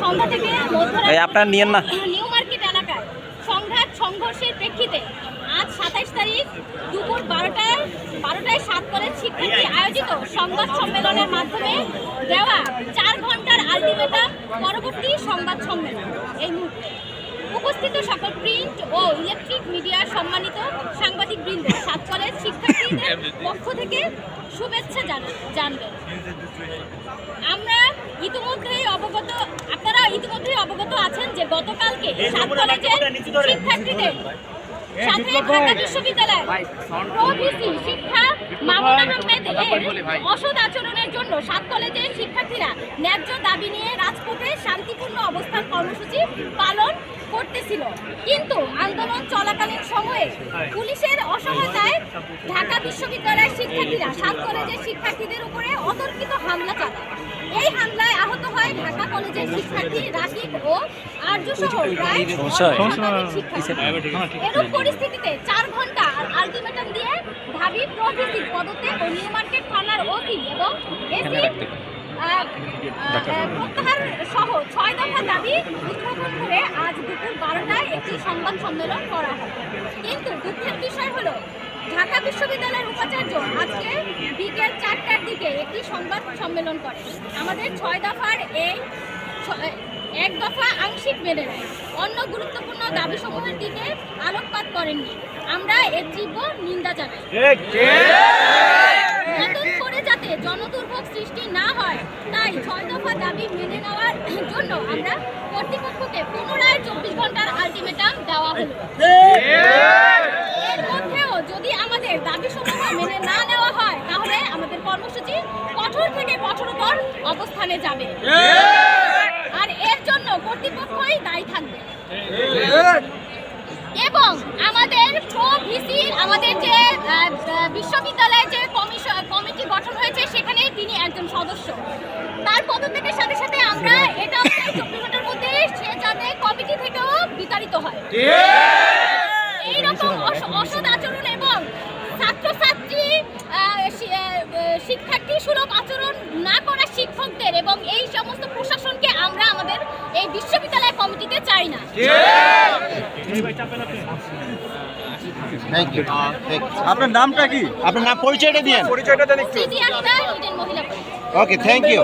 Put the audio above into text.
সন্ধ্যা থেকে মধ্যরাত আপনার নিয়েন না। নিউ মার্কেট এলাকায় সংঘাত সংঘর্ষের প্রেক্ষিতে আজ সাতাইশ তারিখ দুপুর বারোটায় বারোটায় সাত কলেজ শিক্ষার্থী আয়োজিত সংবাদ সম্মেলনের মাধ্যমে দেওয়া চার ঘণ্টার আলটিমেটাম পরবর্তী সংবাদ সম্মেলন এই মুহূর্তে উপস্থিত সকল প্রিন্ট ও ইলেকট্রিক মিডিয়ার সম্মানিত সাংবাদিক বৃন্দ সাত কলেজ শিক্ষার্থীদের পক্ষ থেকে শুভেচ্ছা জানা জানবেন আমরা ইতিমধ্যেই অবগত অবগত আছেন যে গতকালকে সাত কলেজের শিক্ষার্থীদের সাথে ঢাকা বিশ্ববিদ্যালয় প্রভিসি শিক্ষা মামুন আহমেদ অসৎ আচরণের জন্য সাত কলেজের শিক্ষার্থীরা ন্যায্য দাবি নিয়ে রাজপথে শান্তিপূর্ণ অবস্থান কর্মসূচি পালন করতেছিল। কিন্তু আন্দোলন চলাকালীন সময়ে পুলিশের অসহায়তায় ঢাকা বিশ্ববিদ্যালয়ের শিক্ষার্থীরা সাত কলেজের শিক্ষার্থীদের উপরে অতর্কিত হামলা চালায়। এই হামলায় আহত হয় ঢাকা কলেজের শিক্ষার্থী রাকিব ও আর্য সহ প্রায় এরূপ পরিস্থিতিতে চার ঘণ্টা আলটিমেটাম দিয়ে ঢাবি প্রভিসি পদত্যাগ ও নিউ মার্কেট থানার ওসি এবং এসি প্রত্যাহার সহ ছয় দফা দাবি উত্থাপন করে আজ দুপুর বারোটায় একটি সংবাদ সম্মেলন করা হয় কিন্তু দুঃখের বিষয় হলো ঢাকা বিশ্ববিদ্যালয়ের উপাচার্য আজকে বিকেল চারটার দিকে একটি সংবাদ সম্মেলন করে আমাদের ছয় দফার এই এক দফা আংশিক মেনে নেয়। অন্য গুরুত্বপূর্ণ দাবি দাবিসমূহের দিকে আলোকপাত করেননি। আমরা এর তীব্র নিন্দা জানাই। নতুন করে যাতে জনদুর্ভোগ সৃষ্টি না তাই ছয় দফা দাবি মেনে নেওয়ার জন্য আমরা কর্তৃপক্ষকে পুনরায় চব্বিশ ঘণ্টার আলটিমেটাম দেওয়া হলো। এর মধ্যেও যদি আমাদের দাবি সমূহ মেনে না নেওয়া হয়, তাহলে আমাদের কর্মসূচি কঠোর থেকে কঠোরতর অবস্থানে যাবে। আর এর জন্য কর্তৃপক্ষই দায়ী থাকবে। এবং আমাদের প্রো আমাদের যে বিশ্ববিদ্যালয়ের যে একজন সদস্য। তার পদত্যাগের সাথে সাথে আমরা এটা চব্বিশ ঘণ্টার মধ্যে সে যাতে কমিটি থেকেও বিতাড়িত হয়। এইরকম অস- অসৎ আচরণ এবং ছাত্রছাত্রী শিক্ষার্থী সুলভ আচরণ না করা শিক্ষকদের এবং এই সমস্ত প্রশাসনকে আমরা আমাদের এই বিশ্ববিদ্যালয় কমিটিতে চাই না। থ্যাংক ইউ আপনার নামটা কি? আপনার নাম পরিচয়টা দিয়ে পরিচয়টা কলেজ। Okay thank you